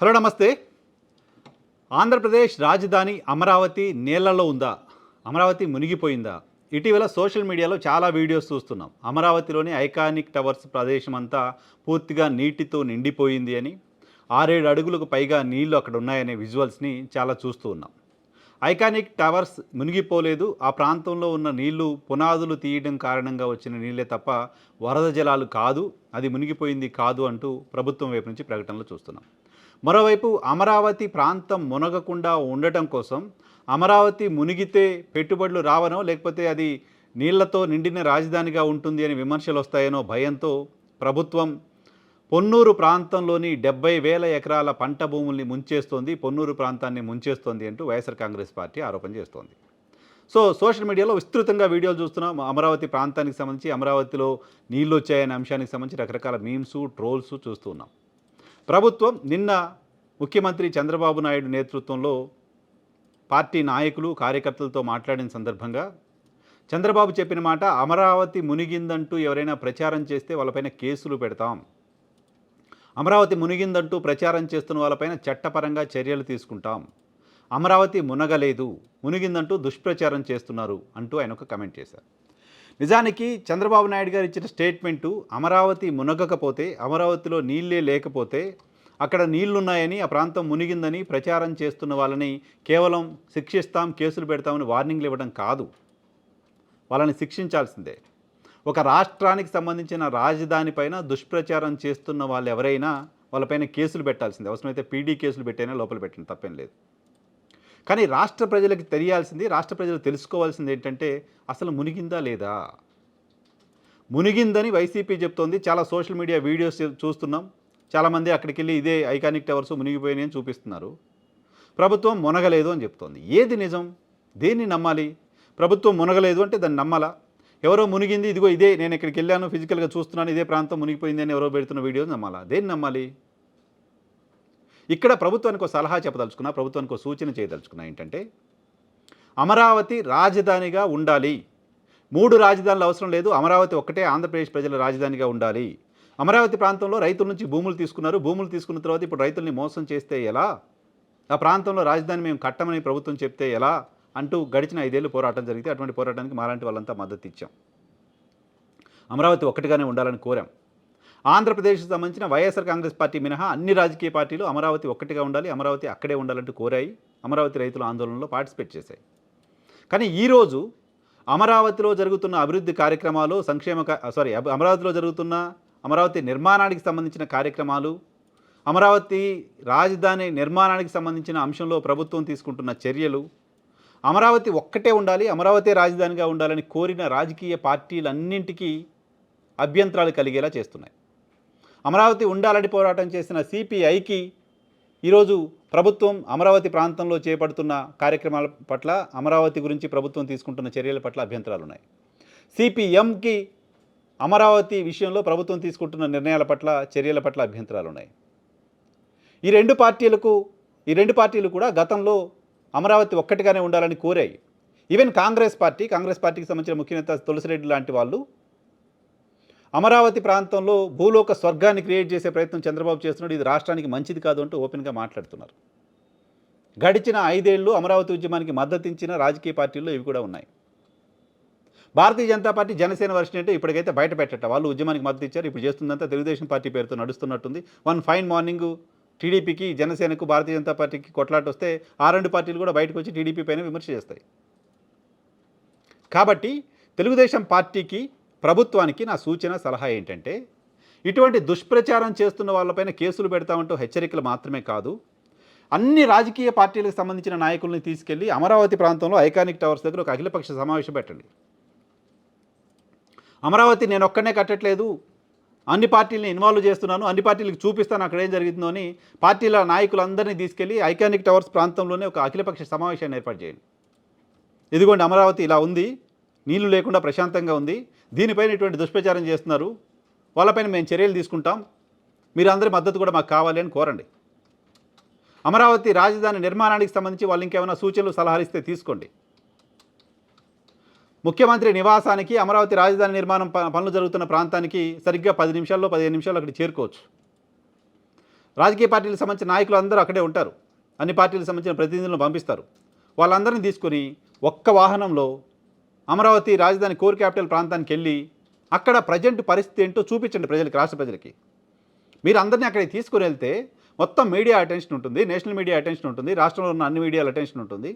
Hello నమస్తే. ఆంధ్రప్రదేశ్ రాజధాని అమరావతి నీళ్ళలో ఉందా? అమరావతి మునిగిపోయిందా? ఇటీవల సోషల్ మీడియాలో చాలా వీడియోస్ చూస్తున్నాం. అమరావతిలోని ఐకానిక్ టవర్స్ ప్రదేశం అంతా పూర్తిగా నీటితో నిండిపోయింది అని ఆరేడు అడుగులకు పైగా నీళ్ళు అక్కడ ఉన్నాయనే విజువల్స్ని చాలా చూస్తూ ఉన్నాం. ఐకానిక్ టవర్స్ మునిగిపోలేదు. ఆ ప్రాంతంలో ఉన్న నీళ్ళు పునాదులు తీయడం కారణంగా వచ్చిన నీళ్ళే తప్ప వరద జలాలు కాదు అది మునిగిపోయింది కాదు అంటూ ప్రభుత్వం వైపు నుంచి ప్రకటనలు చూస్తున్నాం. మరోవైపు అమరావతి ప్రాంతం మునగకుండా ఉండటం కోసం అమరావతి మునిగితే పెట్టుబడులు రావనో లేకపోతే అది నీళ్ళతో నిండిన రాజధానిగా ఉంటుంది అని విమర్శలు వస్తాయనో భయంతో ప్రభుత్వం పొన్నూరు ప్రాంతంలోని డెబ్బై వేల ఎకరాల పంట భూముల్ని ముంచేస్తోంది పొన్నూరు ప్రాంతాన్ని ముంచేస్తోంది అంటూ వైఎస్ఆర్ కాంగ్రెస్ పార్టీ ఆరోపణ చేస్తోంది. సో సోషల్ మీడియాలో విస్తృతంగా వీడియోలు చూస్తున్నాం. అమరావతి ప్రాంతానికి సంబంధించి అమరావతిలో నీళ్ళు వచ్చాయనే అంశానికి సంబంధించి రకరకాల మీమ్స్ ట్రోల్స్ చూస్తున్నాం ప్రభుత్వం నిన్న ముఖ్యమంత్రి చంద్రబాబు నాయుడు నేతృత్వంలో పార్టీ నాయకులు కార్యకర్తలతో మాట్లాడిన సందర్భంగా చంద్రబాబు చెప్పిన మాట అమరావతి మునిగిందంటూ ఎవరైనా ప్రచారం చేస్తే వాళ్ళపైన కేసులు పెడతాం. అమరావతి మునిగిందంటూ ప్రచారం చేస్తున్న వాళ్ళపైన చట్టపరంగా చర్యలు తీసుకుంటాం. అమరావతి మునగలేదు మునిగిందంటూ దుష్ప్రచారం చేస్తున్నారు అంటూ ఆయన ఒక కమెంట్ చేశారు. నిజానికి చంద్రబాబు నాయుడు గారు ఇచ్చిన స్టేట్మెంటు అమరావతి మునగకపోతే అమరావతిలో నీళ్ళే లేకపోతే అక్కడ నీళ్ళున్నాయని ఆ ప్రాంతం మునిగిందని ప్రచారం చేస్తున్న వాళ్ళని కేవలం శిక్షిస్తాం కేసులు పెడతామని వార్నింగ్లు ఇవ్వడం కాదు. వాళ్ళని శిక్షించాల్సిందే. ఒక రాష్ట్రానికి సంబంధించిన రాజధాని పైన దుష్ప్రచారం చేస్తున్న వాళ్ళు ఎవరైనా వాళ్ళపైన కేసులు పెట్టాల్సిందే. అవసరమైతే పీడీ కేసులు పెట్టైనా లోపల పెట్టండి తప్పేం లేదు. కానీ రాష్ట్ర ప్రజలకు తెలియాల్సింది రాష్ట్ర ప్రజలు తెలుసుకోవాల్సింది ఏంటంటే అసలు మునిగిందా లేదా? మునిగిందని వైసీపీ చెప్తోంది. చాలా సోషల్ మీడియా వీడియోస్ చూస్తున్నాం. చాలామంది అక్కడికి వెళ్ళి ఇదే ఐకానిక్ టవర్స్ మునిగిపోయినాయి అని చూపిస్తున్నారు. ప్రభుత్వం మునగలేదు అని చెప్తోంది. ఏది నిజం? దేన్ని నమ్మాలి? ప్రభుత్వం మునగలేదు అంటే దాన్ని నమ్మాలా? ఎవరో మునిగింది ఇదిగో ఇదే నేను ఇక్కడికి వెళ్ళాను ఫిజికల్గా చూస్తున్నాను ఇదే ప్రాంతం మునిగిపోయింది అని ఎవరో పెడుతున్న వీడియోస్ నమ్మాలా? దేన్ని నమ్మాలి? ఇక్కడ ప్రభుత్వానికి ఒక సలహా చెప్పదలుచుకున్నా ప్రభుత్వానికి ఒక సూచన చేయదలుచుకున్నా ఏంటంటే అమరావతి రాజధానిగా ఉండాలి. మూడు రాజధానులు అవసరం లేదు. అమరావతి ఒక్కటే ఆంధ్రప్రదేశ్ ప్రజల రాజధానిగా ఉండాలి. అమరావతి ప్రాంతంలో రైతుల నుంచి భూములు తీసుకున్నారు. భూములు తీసుకున్న తర్వాత ఇప్పుడు రైతుల్ని మోసం చేస్తే ఎలా? ఆ ప్రాంతంలో రాజధాని మేము కట్టమని ప్రభుత్వం చెప్తే ఎలా? అంటూ గడిచిన ఐదేళ్ళు పోరాటం జరిగితే అటువంటి పోరాటానికి మాలాంటి వాళ్ళంతా మద్దతు ఇచ్చాం. అమరావతి ఒక్కటిగానే ఉండాలని కోరాం. ఆంధ్రప్రదేశ్కి సంబంధించిన వైఎస్ఆర్ కాంగ్రెస్ పార్టీ మినహా అన్ని రాజకీయ పార్టీలు అమరావతి ఒక్కటిగా ఉండాలి అమరావతి అక్కడే ఉండాలంటూ కోరాయి అమరావతి రైతుల ఆందోళనలో పార్టిసిపేట్ చేశాయి. కానీ ఈరోజు అమరావతిలో జరుగుతున్న అభివృద్ధి కార్యక్రమాలు సంక్షేమ సారీ అమరావతిలో జరుగుతున్న అమరావతి నిర్మాణానికి సంబంధించిన కార్యక్రమాలు అమరావతి రాజధాని నిర్మాణానికి సంబంధించిన అంశంలో ప్రభుత్వం తీసుకుంటున్న చర్యలు అమరావతి ఒక్కటే ఉండాలి అమరావతి రాజధానిగా ఉండాలని కోరిన రాజకీయ పార్టీలన్నింటికీ అభ్యంతరాలు కలిగేలా చేస్తున్నాయి. అమరావతి ఉండాలని పోరాటం చేసిన సిపిఐకి ఈరోజు ప్రభుత్వం అమరావతి ప్రాంతంలో చేపడుతున్న కార్యక్రమాల పట్ల అమరావతి గురించి ప్రభుత్వం తీసుకుంటున్న చర్యల పట్ల అభ్యంతరాలు ఉన్నాయి సిపిఎంకి అమరావతి విషయంలో ప్రభుత్వం తీసుకుంటున్న నిర్ణయాల పట్ల చర్యల పట్ల అభ్యంతరాలు ఉన్నాయి ఈ రెండు పార్టీలకు ఈ రెండు పార్టీలు కూడా గతంలో అమరావతి ఒక్కటిగానే ఉండాలని కోరాయి. ఈవెన్ కాంగ్రెస్ పార్టీ కాంగ్రెస్ పార్టీకి సంబంధించిన ముఖ్య నేత తులసిరెడ్డి లాంటి వాళ్ళు అమరావతి ప్రాంతంలో భూలోక స్వర్గాన్ని క్రియేట్ చేసే ప్రయత్నం చంద్రబాబు చేస్తున్నాడు. ఇది రాష్ట్రానికి మంచిది కాదు అంటూ ఓపెన్గా మాట్లాడుతున్నారు. గడిచిన ఐదేళ్ళు అమరావతి ఉద్యమానికి మద్దతించిన రాజకీయ పార్టీల్లో ఇవి కూడా ఉన్నాయి. భారతీయ జనతా పార్టీ జనసేన వర్షన్ అంటే ఇప్పటికైతే బయట పెట్టట. వాళ్ళు ఉద్యమానికి మద్దతు ఇచ్చారు ఇప్పుడు చేస్తుందంతా తెలుగుదేశం పార్టీ పేరుతో నడుస్తున్నట్టుంది. వన్ ఫైన్ మార్నింగ్ టీడీపీకి జనసేనకు భారతీయ జనతా పార్టీకి కొట్లాట వస్తే ఆ రెండు పార్టీలు కూడా బయటకు వచ్చి టీడీపీ పైన విమర్శ చేస్తాయి. కాబట్టి తెలుగుదేశం పార్టీకి ప్రభుత్వానికి నా సూచన సలహా ఏంటంటే ఇటువంటి దుష్ప్రచారం చేస్తున్న వాళ్ళపైన కేసులు పెడతామంటూ హెచ్చరికలు మాత్రమే కాదు. అన్ని రాజకీయ పార్టీలకు సంబంధించిన నాయకుల్ని తీసుకెళ్ళి అమరావతి ప్రాంతంలో ఐకానిక్ టవర్స్ దగ్గర ఒక అఖిలపక్ష సమావేశం పెట్టండి. అమరావతి నేను ఒక్కనే కట్టట్లేదు. అన్ని పార్టీలని ఇన్వాల్వ్ చేస్తున్నాను. అన్ని పార్టీలకు చూపిస్తాను అక్కడ ఏం జరుగుతుందో అని పార్టీల నాయకులందరినీ తీసుకెళ్ళి ఐకానిక్ టవర్స్ ప్రాంతంలోనే ఒక అఖిలపక్ష సమావేశాన్ని ఏర్పాటు చేయండి. ఇదిగోండి అమరావతి ఇలా ఉంది. నీళ్ళు లేకుండా ప్రశాంతంగా ఉంది. దీనిపైన ఇటువంటి దుష్ప్రచారం చేస్తున్నారు. వాళ్ళపైన మేము చర్యలు తీసుకుంటాం. మీరు అందరి మద్దతు కూడా మాకు కావాలి అని కోరండి. అమరావతి రాజధాని నిర్మాణానికి సంబంధించి వాళ్ళు ఇంకేమైనా సూచనలు సలహాలు ఇస్తే తీసుకోండి. ముఖ్యమంత్రి నివాసానికి అమరావతి రాజధాని నిర్మాణం పనులు జరుగుతున్న ప్రాంతానికి సరిగ్గా పది నిమిషాల్లో పదిహేను నిమిషాల్లో అక్కడ చేరుకోవచ్చు. రాజకీయ పార్టీలకు సంబంధించిన నాయకులు అందరూ అక్కడే ఉంటారు. అన్ని పార్టీలకు సంబంధించిన ప్రతినిధులను పంపిస్తారు. వాళ్ళందరినీ తీసుకొని ఒక్క వాహనంలో అమరావతి రాజధాని కోర్ క్యాపిటల్ ప్రాంతానికి వెళ్ళి అక్కడ ప్రజెంట్ పరిస్థితి ఏంటో చూపించండి ప్రజలకి రాష్ట్ర ప్రజలకి. మీరు అందరినీ అక్కడికి తీసుకుని వెళ్తే మొత్తం మీడియా అటెన్షన్ ఉంటుంది నేషనల్ మీడియా అటెన్షన్ ఉంటుంది రాష్ట్రంలో ఉన్న అన్ని మీడియాల అటెన్షన్ ఉంటుంది.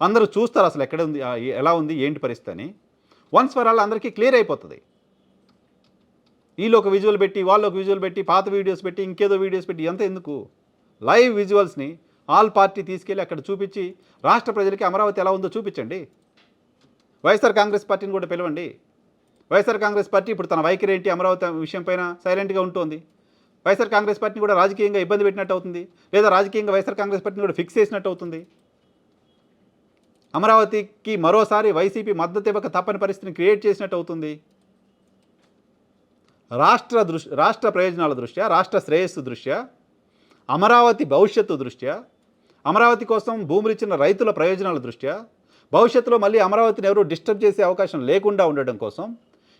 అందరూ చూస్తారు అసలు ఎక్కడ ఉంది ఎలా ఉంది ఏంటి పరిస్థితి అని. వన్స్ ఫర్ ఆల్ అందరికీ క్లియర్ అయిపోతుంది. వీళ్ళు ఒక విజువల్ పెట్టి వాళ్ళు ఒక విజువల్ పెట్టి పాత వీడియోస్ పెట్టి ఇంకేదో వీడియోస్ పెట్టి ఎంత ఎందుకు? లైవ్ విజువల్స్ని ఆల్ పార్టీ తీసుకెళ్ళి అక్కడ చూపించి రాష్ట్ర ప్రజలకి అమరావతి ఎలా ఉందో చూపించండి. వైఎస్ఆర్ కాంగ్రెస్ పార్టీని కూడా పిలవండి. వైఎస్ఆర్ కాంగ్రెస్ పార్టీ ఇప్పుడు తన వైఖరి ఏంటి అమరావతి విషయం పైన సైలెంట్గా ఉంటుంది. వైఎస్ఆర్ కాంగ్రెస్ పార్టీని కూడా రాజకీయంగా ఇబ్బంది పెట్టినట్టు అవుతుంది. లేదా రాజకీయంగా వైఎస్ఆర్ కాంగ్రెస్ పార్టీని కూడా ఫిక్స్ చేసినట్టు అవుతుంది. అమరావతికి మరోసారి వైసీపీ మద్దతు ఇవ్వక తప్పని పరిస్థితిని క్రియేట్ చేసినట్టు అవుతుంది. రాష్ట్ర దృష్ రాష్ట్ర ప్రయోజనాల దృష్ట్యా రాష్ట్ర శ్రేయస్సు దృష్ట్యా అమరావతి భవిష్యత్తు దృష్ట్యా అమరావతి కోసం భూములు ఇచ్చిన రైతుల ప్రయోజనాల దృష్ట్యా భవిష్యత్తులో మళ్ళీ అమరావతిని ఎవరు డిస్టర్బ్ చేసే అవకాశం లేకుండా ఉండడం కోసం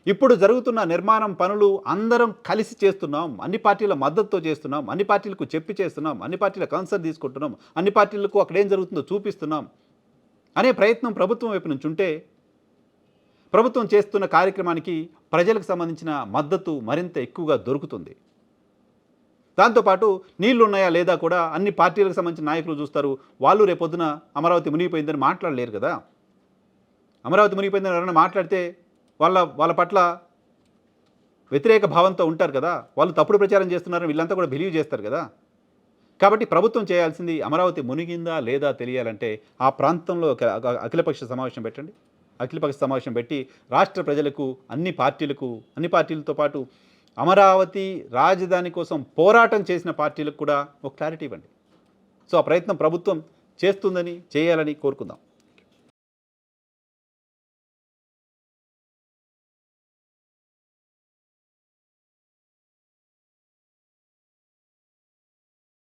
ఇప్పుడు జరుగుతున్న నిర్మాణం పనులు అందరం కలిసి చేస్తున్నాం. అన్ని పార్టీల మద్దతుతో చేస్తున్నాం. అన్ని పార్టీలకు చెప్పి చేస్తున్నాం. అన్ని పార్టీల కన్సర్న్ తీసుకుంటున్నాం. అన్ని పార్టీలకు అక్కడ ఏం జరుగుతుందో చూపిస్తున్నాం అనే ప్రయత్నం ప్రభుత్వం వైపు నుంచి ఉంటే ప్రభుత్వం చేస్తున్న కార్యక్రమానికి ప్రజలకు సంబంధించిన మద్దతు మరింత ఎక్కువగా దొరుకుతుంది. దాంతోపాటు నీళ్ళు ఉన్నాయా లేదా కూడా అన్ని పార్టీలకు సంబంధించిన నాయకులు చూస్తారు. వాళ్ళు రేపొద్దున అమరావతి మునిగిపోయిందని మాట్లాడలేరు కదా. అమరావతి మునిగిపోయిందని ఎవరైనా మాట్లాడితే వాళ్ళ వాళ్ళ పట్ల వ్యతిరేక భావంతో ఉంటారు కదా. వాళ్ళు తప్పుడు ప్రచారం చేస్తున్నారని వీళ్ళంతా కూడా బిలీవ్ చేస్తారు కదా. కాబట్టి ప్రభుత్వం చేయాల్సింది అమరావతి మునిగిందా లేదా తెలియాలంటే ఆ ప్రాంతంలో ఒక అఖిలపక్ష సమావేశం పెట్టండి. అఖిలపక్ష సమావేశం పెట్టి రాష్ట్ర ప్రజలకు అన్ని పార్టీలకు అన్ని పార్టీలతో పాటు అమరావతి రాజధాని కోసం పోరాటం చేసిన పార్టీలకు కూడా ఒక క్లారిటీ ఇవ్వండి. సో ఆ ప్రయత్నం ప్రభుత్వం చేస్తుందని చేయాలని కోరుకుందాం.